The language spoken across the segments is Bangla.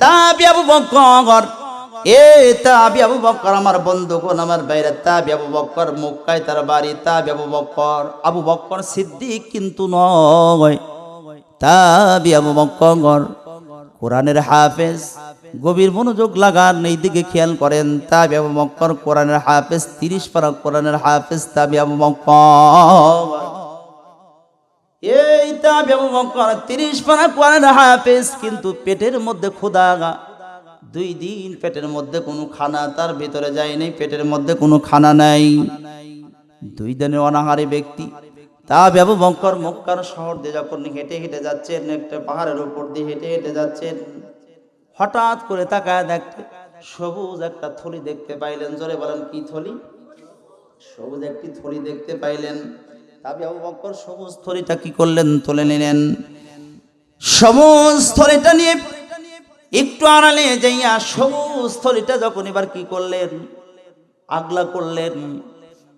তাবি আবু বকর। এ তাবি আবু বকর আমার বন্ধুগণ, আমার বাইরে। তাবি আবু বকর মক্কায় তার বাড়ি তাবি আবু আবু বকর সিদ্দিক কিন্তু নয়। তাবি আবু বকর, কোরআনের হাফেজ। গভীর মনোযোগ লাগান, এই দিকে খেয়াল করেন। তাবি আবু বকর, কোরআনের হাফেজ, তিরিশ পারা কোরআনের হাফেজ তাবি আবু বকর। আবু বকর তিরিশ পারা কোরআনের হাফেজ, কিন্তু পেটের মধ্যে খোদা দুই দিন পেটের মধ্যে কোনো খানা তার ভিতরে যায়নি পেটের মধ্যে কোনো খানা নাই। দুই দিনের অনাহারি ব্যক্তি, তা বাবু বঙ্কর মক্কার শহর দিয়ে যখন হেঁটে হেঁটে যাচ্ছেন, একটা পাহাড়ের উপর দিয়ে হেঁটে হেঁটে যাচ্ছেন, হঠাৎ করে তাকায় দেখতে, সবুজ একটা থলি দেখতে পাইলেন। জোরে বলেন, কি থলি? সবুজ একটি থলি দেখতে পাইলেন। তাবি আবু বক্কর সবুজ থলিটা কি করলেন? তুলে নিলেন। সবুজ থলিটা নিয়ে একটু আড়ালে যাইয়া সবুজ যখন এবার কি করলেন? আগলা করলেন।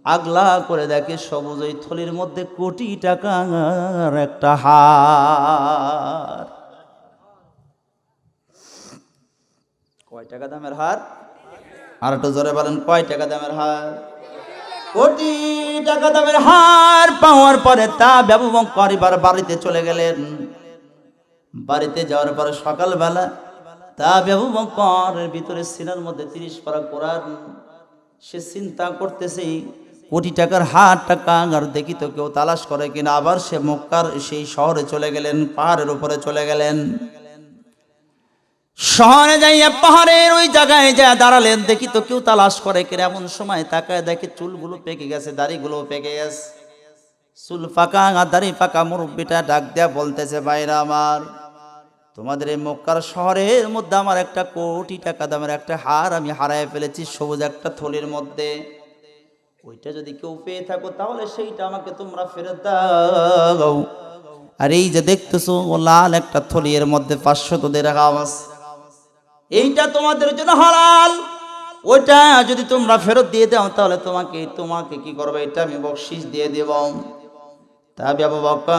আগলা করে দেখে সবুজ ওই থলির মধ্যে কোটি টাকার একটা হার। কয় টাকা দামের হার? আর একটু জোরে বলেন, কয় টাকা দামের হার? কোটি টাকা দামের হার। পাওয়ার পরে তা বাবু বঙ্কর এবার বাড়িতে চলে গেলেন। বাড়িতে যাওয়ার পরে সকালবেলা তা বঙ্করের ভিতরে সিনার মধ্যে তিরিশ পারা কোরআন। সে চিন্তা করতেছে, কোটি টাকার হাট টাকা, আর দেখি তো কেউ তালাশ করে কিনা। আবার সে মক্কার সেই শহরে চলে গেলেন, পাহাড়ের উপরে চলে গেলেন। শহরে যাইয়া পাহাড়ের ওই জায়গায় যা দাঁড়ালেন, দেখি তো কেউ তালাশ করে কিনা। এমন সময় তাকায় দেখে চুলগুলো পেকে গেছে দাড়িগুলো পেকে গেছে। চুল ফাঁকা দাড়ি ফাঁকা মুরব্বিটা ডাক দেয়া বলতেছে বাইরা আমার, তোমাদের এই মক্কার শহরের মধ্যে আমার একটা কোটি টাকা দামের একটা হার আমি হারায় ফেলেছি, সবুজ একটা থলির মধ্যে। ওইটা যদি কেউ পেয়ে থাকো, তাহলে সেইটা আমাকে তোমরা ফেরত দাও। আর এই যে দেখতেছো, ও লাল একটা থলি এর মধ্যে পাঁচশো তোদের আওয়াজ এইটা তোমাদের জন্য হালাল। ওইটা যদি তোমরা ফেরত দিয়ে দাও, তাহলে তোমাকে তোমাকে কি করবে? এটা আমি বকশিস দিয়ে দেব। তা বাবু বাবা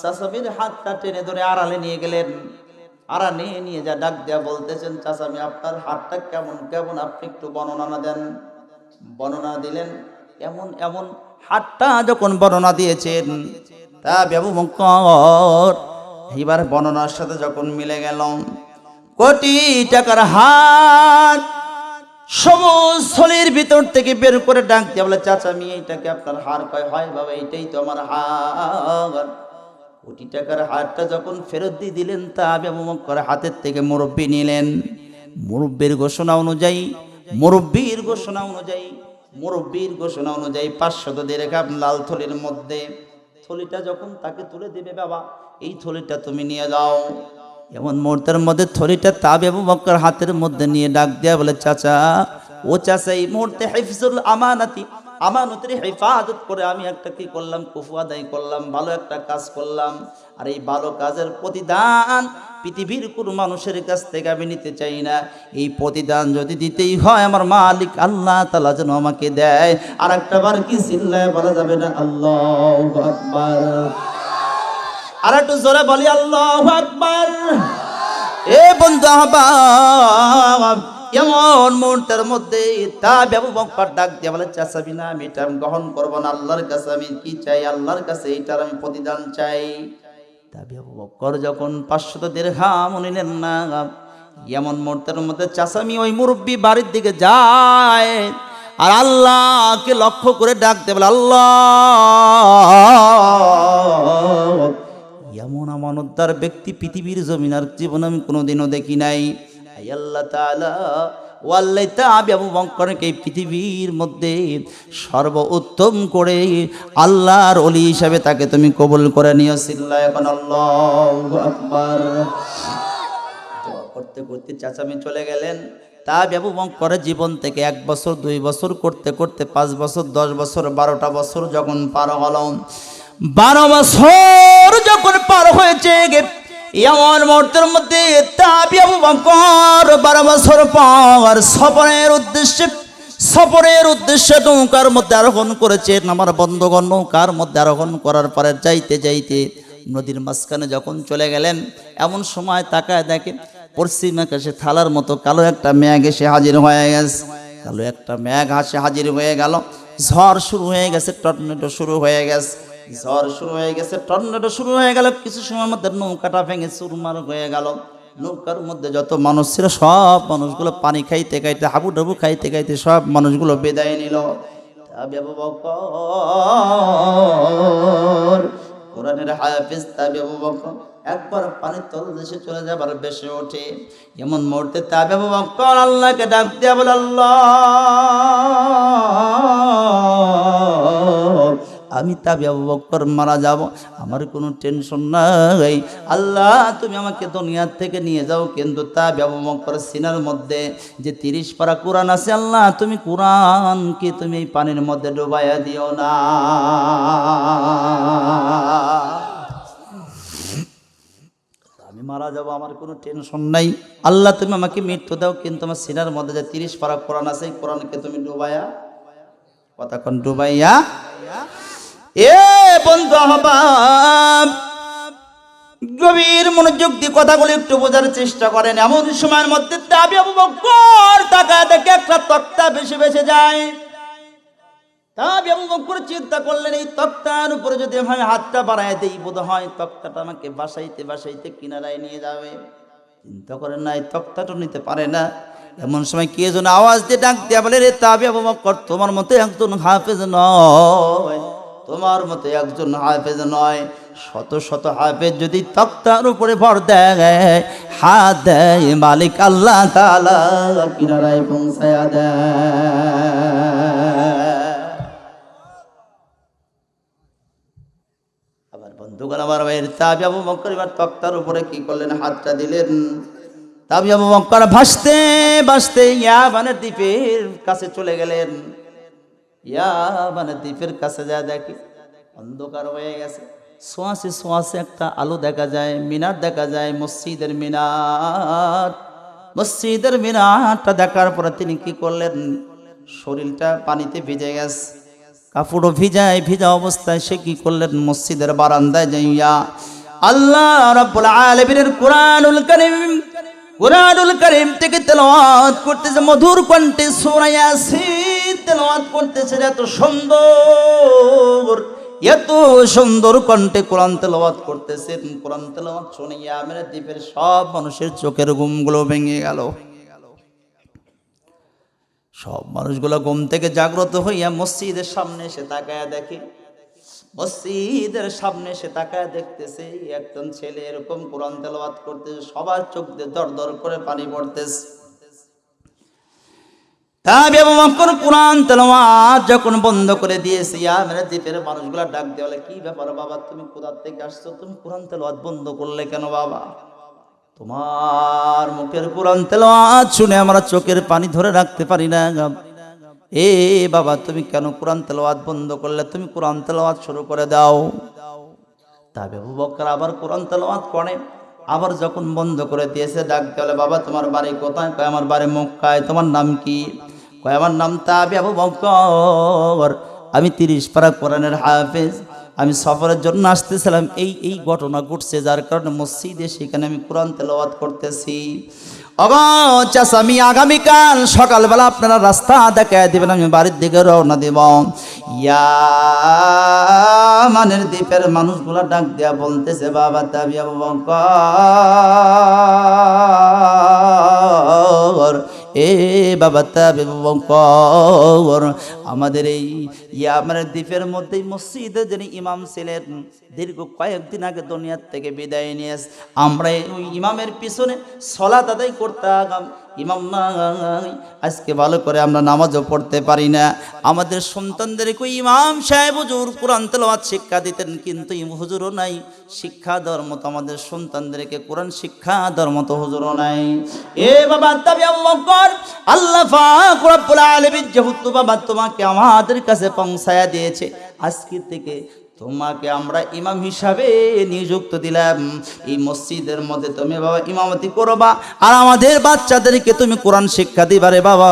চাষাবির হাতটা টেনে ধরে আড়ালে নিয়ে গেলেন। আড়ালে নিয়ে নিয়ে যা ডাক দেয়া বলতেছেন চাষামি আপনার হাতটা কেমন কেমন? আপনি একটু বর্ণনা দেন। বর্ণনা দিলেন, এমন এমন হাতটা যখন বর্ণনা দিয়েছেন তা বাবু মঙ্কর এবার বর্ণনার সাথে যখন মিলে গেল, কোটি টাকার হাত সবুজ থলির ভিতর থেকে বের করে ডাক দিয়ে বলে, চাচা, আমি এইটাকে আপনার হার কয়? হয় বাবা, এইটাই তো আমার হার। কোটি টাকার হারটা যখন ফেরত দিয়ে দিলেন, তা ব্যবমক করে হাতের থেকে মুরব্বী নিলেন। মুরব্বীর ঘোষণা অনুযায়ী, মুরব্বীর ঘোষণা অনুযায়ী, মুরব্বীর ঘোষণা অনুযায়ী পাঁচশত দিয়ে রেখা লাল থলির মধ্যে থলিটা যখন তাকে তুলে দেবে, বাবা, এই থলিটা তুমি নিয়ে যাও। এমন মুহূর্তের মধ্যে থলিটা তাবে আবু বক্কর হাতের মধ্যে নিয়ে ডাক দেয়া বলে, চাচা, ও চাচা, এই মুহূর্তে হিফজুল আমানাতি, আমানতের হেফাজত করে আমি একটা কি করলাম? কুফু আদায় করলাম, ভালো একটা কাজ করলাম। আর এই ভালো কাজের প্রতিদান পৃথিবীর কোনো মানুষের কাছ থেকে আমি নিতে চাই না। এই প্রতিদান যদি দিতেই হয় আমার মালিক, আল্লাহ তালা যেন আমাকে দেয়। আর একটা বার কি চিল্লায় বলা যাবে না? আল্লাহ আর একটু জোরে বলি, আল্লাহ আকবার। এ বন্ধু আহবাব, এমন মুহূর্তের মধ্যে তা বাবু বক্কর ডাক দিয়ে বলে চাচাবি না আমি এটা গ্রহণ করব না। আল্লাহর কাছে আমি কি চাই? আল্লাহর কাছে এইটার আমি প্রতিদান চাই। তা যখন পাঁচশত দেড়হাম নিলেন না, এমন মুহূর্তের মধ্যে চাচামি ওই মুরব্বী বাড়ির দিকে যায় আর আল্লাহকে লক্ষ্য করে ডাক দেবে আল্লাহ এমন ব্যক্তি পৃথিবীর জমিনার জীবন আমি কোনোদিনও দেখি নাই। আল্লাহ তাআলা, ও আল্লাহ তাআলা আবু বকরকে এই পৃথিবীর মধ্যে সর্ব উত্তম করে আল্লাহর অলি হিসাবে তাকে তুমি কবুল করে নিও। আকবার। করতে করতে চাচামি চলে গেলেন। তা বাবু বঙ্করের জীবন থেকে এক বছর, দুই বছর, করতে করতে পাঁচ বছর, দশ বছর, বারোটা বছর যখন পার হল বারো বছর যখন পার হয়েছে, এমন মুহূর্তের মধ্যে বারো বছর পর সফরের উদ্দেশ্যে সফরের উদ্দেশ্যে নৌকার মধ্যে আরোহণ করেছেন আমার বন্ধগণ, নৌকার মধ্যে আরোহণ করার পরে যাইতে যাইতে নদীর মাঝখানে যখন চলে গেলেন, এমন সময় তাকায় দেখে, পশ্চিম আকাশে থালার মতো কালো একটা মেঘ এসে হাজির হয়ে গেছে। কালো একটা মেঘ হাসে হাজির হয়ে গেল। ঝড় শুরু হয়ে গেছে, টর্নেডো শুরু হয়ে গেছে। ঝড় শুরু হয়ে গেছে, টর্নেডো শুরু হয়ে গেল, কিছু সময়ের মধ্যে নৌকাটা ভেঙে চুরমার হয়ে গেল। নৌকার মধ্যে যত মানুষ ছিল, সব মানুষগুলো পানি খাইতে খাইতে হাবু ডাবু খাইতে খাইতে সব মানুষগুলো বিদায় নিল। কোরআনের হাফিজ তাবি আবু পানির চলে যাবার বেশি ওঠে। এমন মুহূর্তে তাবি আল্লাহকে ডাক দিয়া বলে, আল্লাহ! আমি তাবি আবু বকর মারা যাব। আমার কোনো টেনশন নাই। আল্লাহ, তুমি আমাকে দুনিয়ার থেকে নিয়ে যাও। কিন্তু তাবি আবু বকর সিনার মধ্যে যে তিরিশ পারা কোরআন আছে, আল্লাহ, তুমি কোরআনকে তুমি এই পানির মধ্যে ডুবাইয়া দিও না। আমি মারা যাব, আমার কোনো টেনশন নাই। আল্লাহ, তুমি আমাকে মৃত্যু দাও, কিন্তু আমার সিনার মধ্যে যে তিরিশ পারা কোরআন আছে কোরআনকে তুমি ডুবাইয়া, কতক্ষণ ডুবাইয়া এ বন্ধু আহবাব গভীর মনোযোগ দিয়ে কথাগুলো একটু বোঝার চেষ্টা করেন। এমন সময়ের মধ্যে দাবি আবু বকর টাকা দেখে একটা তক্তা বেশি বেশি যায়। চিন্তা করলেন, এই তক্তার উপরে যদি আমি হাতটা বাড়াই দেই বোধ হয় তক্তাটা আমাকে বাসাইতে বাসাইতে কিনারায় নিয়ে যাবে। চিন্তা করেন না, এই তক্তাটা নিতে পারে না। এমন সময় কে যেন আওয়াজ দিয়ে ডাক দেয়া বলে, রে তাবি আবু বকর তোমার মতো একজন হাফেজ নয়। তোমার মতো একজন হাফেজ নয়, শত শত হাফেজ যদি তক্তার উপরে ভর দেয়, হাত দেয়, মালিক আল্লাহ তাআলা কিনারায় পৌঁছায়া দেয়। আবার বন্ধুগণ, আমার ভাইয়ের তাবি আবু বকর এবার তক্তার উপরে কি করলেন? হাতটা দিলেন। তাবি আবু বকর ভাসতে ভাসতে ইয়াবানের দ্বীপের কাছে চলে গেলেন। ইয়াবানের দ্বীপের কাছে যা দেখি, অন্ধকার হয়ে গেছে। সোয়াশে সোয়াশে একটা আলো দেখা যায়, মিনার দেখা যায়, মসজিদের মিনার। মসজিদের মিনারটা দেখার পরে তিনি কি করলেন? শরীরটা পানিতে ভিজে গেছে। কাপড়ও ভিজায়, ভিজা অবস্থায় সে কি করলেন? মসজিদের বারান্দায় যাইয়া আল্লাহ রাব্বুল আলামিনের কোরআনুল কারীম কোরআনুল কারীম থেকে তেলাওয়াত করতেছে। মধুর কণ্ঠে সূরা ইয়াসিন। তেলাওয়াত করতেছে এত সুন্দর এত সুন্দর কণ্ঠে কোরআন তেলাওয়াত করতেছেন কোরআন তেলাওয়াত শুনে ইয়ামের দ্বীপের সব মানুষের চোখের ঘুমগুলো ভেঙে গেল। সব মানুষগুলো ঘুম থেকে জাগ্রত হইয়া মসজিদের সামনে এসে তাকায়া দেখে। মসজিদের সামনে এসে তাকায়া দেখতেছে, একজন ছেলে এরকম কোরআন তেলাওয়াত করতেছে, সবার চোখ দিয়ে দর দর করে পানি পড়তেছে। তা ব্যবহার কোরআন তেলাওয়াত যখন বন্ধ করে দিয়েছে মেরে দ্বীপের মানুষগুলা ডাক দিয়ে বলে, কি ব্যাপার বাবা, তুমি কোথা থেকে আসছো? তুমি কোরআন তেলাওয়াত বন্ধ করলে কেন বাবা? তোমার মুখের কোরআন তেলাওয়াত শুনে আমরা চোখের পানি ধরে রাখতে পারি না এ বাবা, তুমি কেন কোরআন তেলাওয়াত বন্ধ করলে? তুমি কোরআন তেলাওয়াত শুরু করে দাও। তা বেবু বকর আবার কোরআন তেলাওয়াত করে। আবার যখন বন্ধ করে দিয়েছে, ডাক বলে, বাবা, তোমার বাড়ি কোথায়? কয়, আমার বাড়ি মক্কায়। তোমার নাম কি? কয়, আমার নাম তাবি আবু বকর। আমি তিরিশ পারা কোরআনের হাফেজ। আমি সফরের জন্য আসতেছিলাম। এই এই ঘটনা ঘটছে, যার কারণে মসজিদে সেখানে আমি কোরআন তেলাওয়াত করতেছি। আমি আগামীকাল সকালবেলা আপনারা রাস্তা দেখায় দেবেন, আমি বাড়ির দিকে রওনা দেব। ইয়া মানের দ্বীপের মানুষগুলা ডাক দেয়া বলতেছে, বাবা, তাবি আবু বকর, এ বাবা, তাবি বকর, আমাদের এই ইয়ামানের দ্বীপের মধ্যেই মসজিদে যিনি ইমাম ছিলেন, দীর্ঘ কয়েকদিন আগে দুনিয়ার থেকে বিদায় নিয়ে আমরা ওই ইমামের পিছনে সলাত আদায় করতাম ইমাম আজকে ভালো করে আমরা নামাজও পড়তে পারি না। আমাদের সন্তানদেরকে ইমাম সাহেব, হুজুর, কোরআন তেলাওয়াত শিক্ষা দিতেন, কিন্তু এই হুজুরও নাই। শিক্ষা দেওয়ার মতো আমাদের সন্তানদেরকে কোরআন শিক্ষা দেওয়ার মতো হুজুরও নাই। এ বাবা তাবি আল্লাহ পাক যেহেতু বাবা তোমাকে আমাদের কাছে পৌঁছায়া দিয়েছে, আজকে থেকে তোমাকে আমরা ইমাম হিসাবে নিযুক্ত দিলাম। এই মসজিদের মধ্যে তুমি বাবা ইমামতি করবা, আর আমাদের বাচ্চাদেরকে তুমি কোরআন শিক্ষা দিবারে বাবা।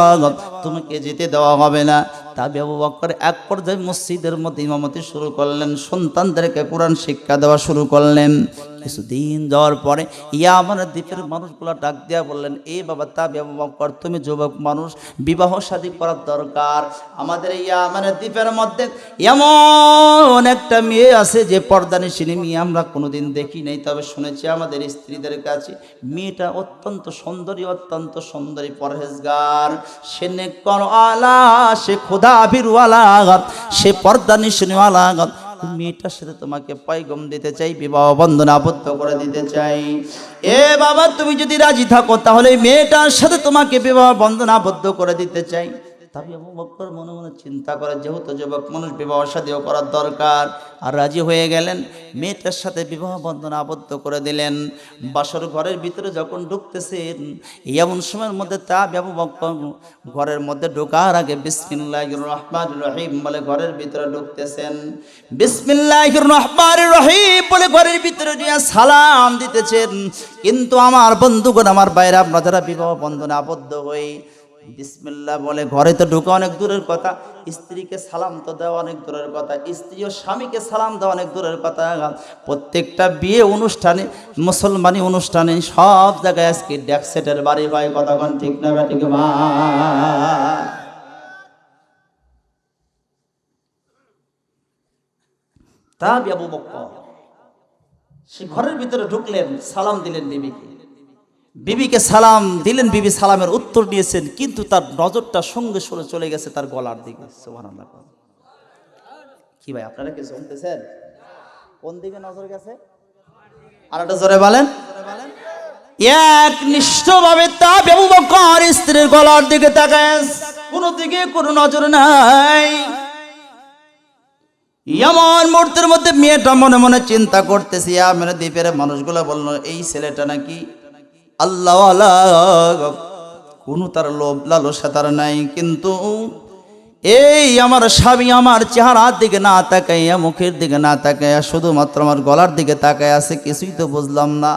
তোমাকে যেতে দেওয়া হবে না। তা ব্যবহার করে এক পর্যায়ে মসজিদের মধ্যে ইমামতি শুরু করলেন, সন্তানদেরকে কোরআন শিক্ষা দেওয়া শুরু করলেন। কিছুদিন যাওয়ার পরে ইয়া আমার দ্বীপের মানুষগুলো ডাক দিয়া বললেন, এ বাবা আবু বকর তুমি যুবক মানুষ বিবাহ শাদী করার দরকার। আমাদের ইয়া মানে দ্বীপের মধ্যে এমন একটা মেয়ে আছে যে পর্দানিসিনী মেয়ে আমরা কোনোদিন দেখি নাই। তবে শুনেছি আমাদের স্ত্রীদের কাছে মেয়েটা অত্যন্ত সুন্দরী অত্যন্ত সুন্দরী পরহেজগার। সে নেকর আলা, সে খোদা আবিরওয়ালা, সে পর্দানিসিনীওয়ালা মেয়েটার সাথে তোমাকে পয়গম দিতে চাই, বিবাহ বন্ধন আবদ্ধ করে দিতে চাই। এ বাবা, তুমি যদি রাজি থাকো, তাহলে মেয়েটার সাথে তোমাকে বিবাহ বন্ধন আবদ্ধ করে দিতে চাই। তবে আবু বকর মনে মনে চিন্তা করে, যেহেতু যুবক মানুষ বিবাহ সাদীও করার দরকার, আর রাজি হয়ে গেলেন, মেয়েটার সাথে বিবাহ বন্ধন আবদ্ধ করে দিলেন। বাসর ঘরের ভিতরে যখন ঢুকতেছেন, এমন সময়ের মধ্যে তা আবু বকর ঘরের মধ্যে ঢোকার আগে বিসমিল্লাহ রহমান রহিম বলে ঘরের ভিতরে ঢুকতেছেন। বিসমিল্লাহ রহমান রহিম বলে ঘরের ভিতরে নিয়ে সালাম দিতেছেন। কিন্তু আমার বন্ধুগণ, আমার বাইরে আপনারা বিবাহ বন্ধনে আবদ্ধ হয়ে বিসমিল্লাহ বলে, ঘরে তো ঢুকা অনেক দূরের কথা, স্ত্রীকে সালাম তো দেওয়া অনেক দূরের কথা, স্ত্রী ও স্বামীকে সালাম দেওয়া অনেক দূরের কথা। প্রত্যেকটা বিয়ে অনুষ্ঠানে, মুসলমানি অনুষ্ঠানে, সব জায়গায় আজকে ড্যাকসেটের বাড়ি হয় কতক্ষণ ঠিক না ঠিক তা আবু বক্কর, সে ঘরের ভিতরে ঢুকলেন, সালাম দিলেন বিবিকে। বিবিকে সালাম দিলেন, বিবি সালামের উত্তর দিয়েছেন, কিন্তু তার নজরটা সঙ্গে সরে চলে গেছে তার গলার দিকে। কি ভাই, আপনারা কি শুনতেছেন? কোন দিকে নজর গেছে? আর একটা জোরে বলেন। এক নিষ্ঠভাবে তা স্ত্রীর গলার দিকে তাকায়। কোনো দিকে কোনো নজর নাই। এমন মুহূর্তের মধ্যে মেয়েটা মনে মনে চিন্তা করতেছি আমার দ্বীপের মানুষগুলো বলল, এই ছেলেটা নাকি আল্লাহ কোনো তার লোভ লালসা তার নাই, কিন্তু এই আমার স্বামী আমার চেহারার দিকে না তাকাইয়া, মুখের দিকে না তাকাইয়া, শুধুমাত্র আমার গলার দিকে তাকায় আছে, কিছুই তো বুঝলাম না।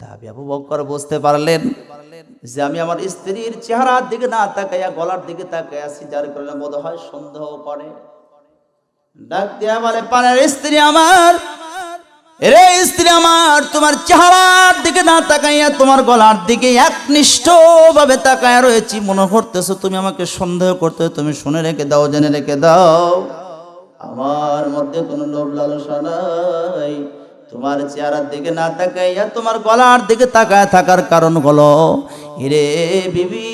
তা আবু বকর বুঝতে পারলেন যে আমি আমার স্ত্রীর চেহারার দিকে না তাকাইয়া, গলার দিকে তাকাই আছি, যার কারণে বোধ হয় সন্দেহ করে। ডাক দিয়া বলে পানের স্ত্রী আমার রে স্ত্রী আমার, তোমার চেহারার দিকে না তাকাইয়া তোমার গলার দিকে একনিষ্ঠ ভাবে তাকায়া রয়েছি। মনে করতেছো তুমি আমাকে সন্দেহ করতে, তুমি শুনে রেখে দাও, জেনে রেখে দাও। আমার মধ্যে কোনো লোভ লালসা নাই। তোমার চেহারার দিকে না তাকাইয়া তোমার গলার দিকে তাকায় থাকার কারণ হলো হিরে বিবি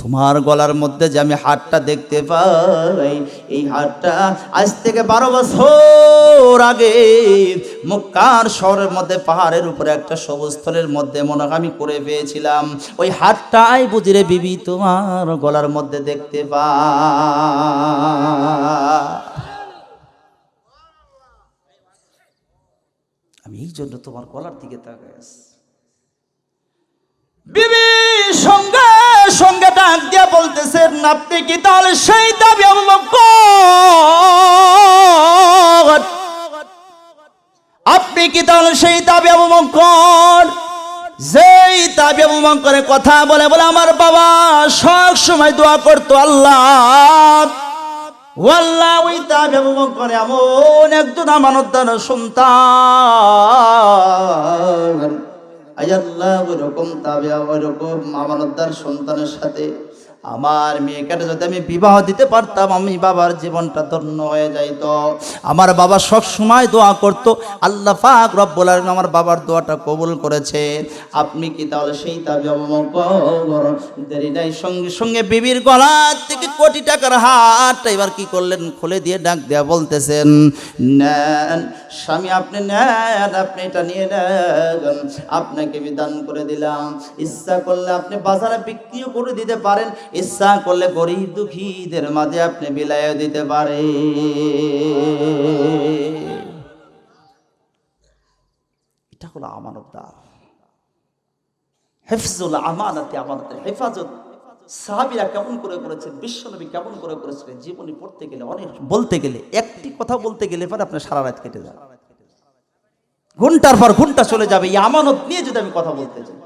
তোমার গলার মধ্যে যে আমি হাটটা দেখতে পাই, এই হাটটা আজ থেকে বারো বছর আগে মক্কার শহরের মধ্যে, পাহাড়ের উপরে একটা সবুজ স্থলের মধ্যে মনে আমি করে পেয়েছিলাম। ওই হাটটাই বুঝিরে বিবি, তোমার গলার মধ্যে দেখতে পা। আমি এই জন্য তোমার গলার দিকে তাকাই বিবি সঙ্গে সঙ্গে ডাক দিয়া বলতেছেন, আপনি কি তাহলে সেই দাবি আপনি কি তাহলে সেই দাবি আবু বকর যেই দাবি আবু কথা বলে বলে আমার বাবা সব সময় দোয়া করতো, আল্লাহ ওই দাবি আবু এমন একজন আমানতদার সন্তান। আল্লাহ ওইরকম তাবিয়া ওইরকম আমানতদার সন্তানের সাথে আমার মেয়েকে যদি আমি বিবাহ দিতে পারতাম, আমি বাবার জীবনটা ধন্য হয়ে যাইত। আমার বাবা সব সময় দোয়া করত, আল্লাহ পাক রব্বুল আলামিন আমার বাবার দোয়াটা কবুল করেছে। আপনি কি তাহলে সেই দেরি নাই, সঙ্গে সঙ্গে বিবির গলা থেকে কোটি টাকার হাটটা এবার কি করলেন? খুলে দিয়ে ডাক দেয়া বলতেছেন, নেন, স্বামী আপনি নেন, আপনি এটা নিয়ে নেন। আপনাকে বিধান করে দিলাম। ইচ্ছা করলে আপনি বাজারে বিক্রিও করে দিতে পারেন ইচ্ছা করলে গরিব দুঃখীদের মাঝে আপনি বিলাইও দিতে পারেন এটা হলো আমানতদার। হেফজুল আমানতে, আমানতের হেফাজত। সাহাবিরা কেমন করে করেছেন, বিশ্বনবী কেমন করে করেছিলেন, জীবনী পড়তে গেলে অনেক, বলতে গেলে, একটি কথা বলতে গেলে পরে আপনার সারা রাত কেটে যাবে ঘণ্টার পর ঘণ্টা চলে যাবে, এই আমানত নিয়ে যদি আমি কথা বলতে চাই